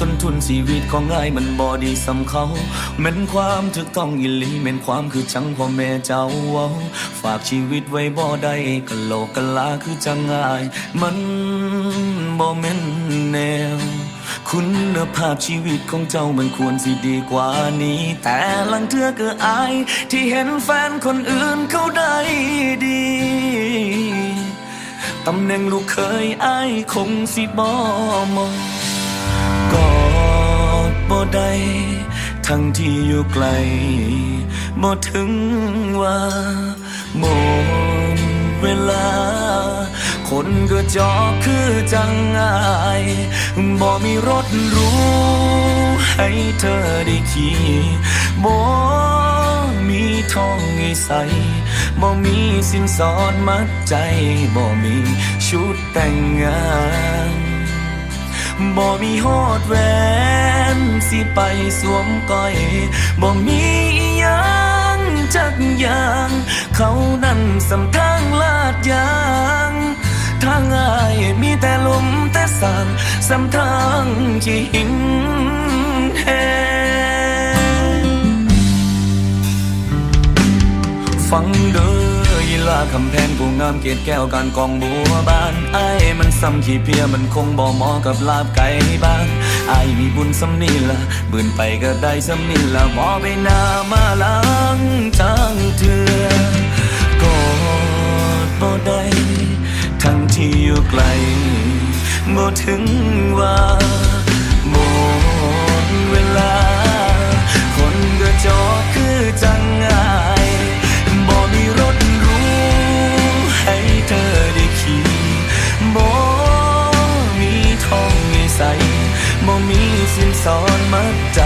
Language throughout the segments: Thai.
ต้นทุนชีวิตของง่ายมันบอดีสำเขาแม่นความถึกต้องยิลีแม่นความคือจังพ่อแม่เจ้าเว้าฝากชีวิตไว้บ่ได้กะโลกกะลาคือจังง่ายมันบ่แม่นแนว คุณภาพชีวิตของเจ้ามันควรสิดีกว่านี้ แต่ลังเทือก็อาย ที่เห็นแฟนคนอื่นเขาได้ดีตำแหน่งลูกเคยอายคงสิบ่มอง บ่ได้ทั้งที่อยู่ไกลบ่ถึงว่าหมดเวลา คนก็จอคือจังอายบ่มีรถรู้ให้เธอได้ขี่บ่มีทองให้ใส่บ่มีสินสอดมัดใจบ่มีชุดแต่งงาน บ่มีฮอดแหวนสิไปสวมก้อยบ่มียังจักอย่างเขานั่นสำทางลาดยางทางอายมีแต่ลมแต่สางสำทางที่หินแหงฟังเด้อ ยีลาคำแพงผู้งามเกียดแก้วการกองบัวบานไอ้มันซ้ำขี้เพียมันคงบ่เหมาะกับลาบไก่บ้านไอ้มีบุญสำนี่ละบืนไปก็ได้สำนี่ละบ่ไปนามาหลังทางเถื่อกอดบ่ได้ทั้งที่อยู่ไกลบ่ถึงว่า สอดมัดใ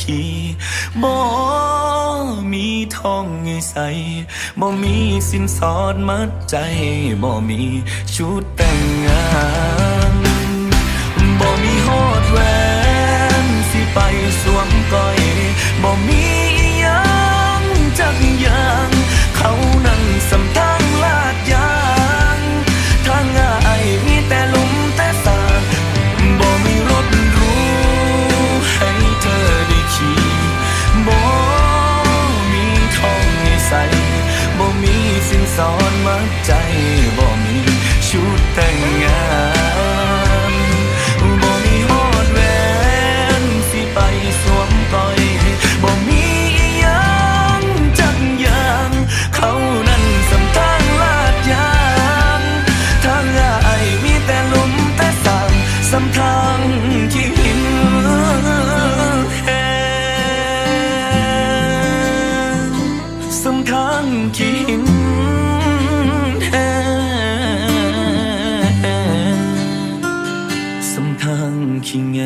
ขี่บ่มีทองให้ใส่บ่มีสินสอดมัดใจบ่มีชุดแต่งงาน สอนมัดใจบ่มีชุดแต่งงาน ข้างเคียงไง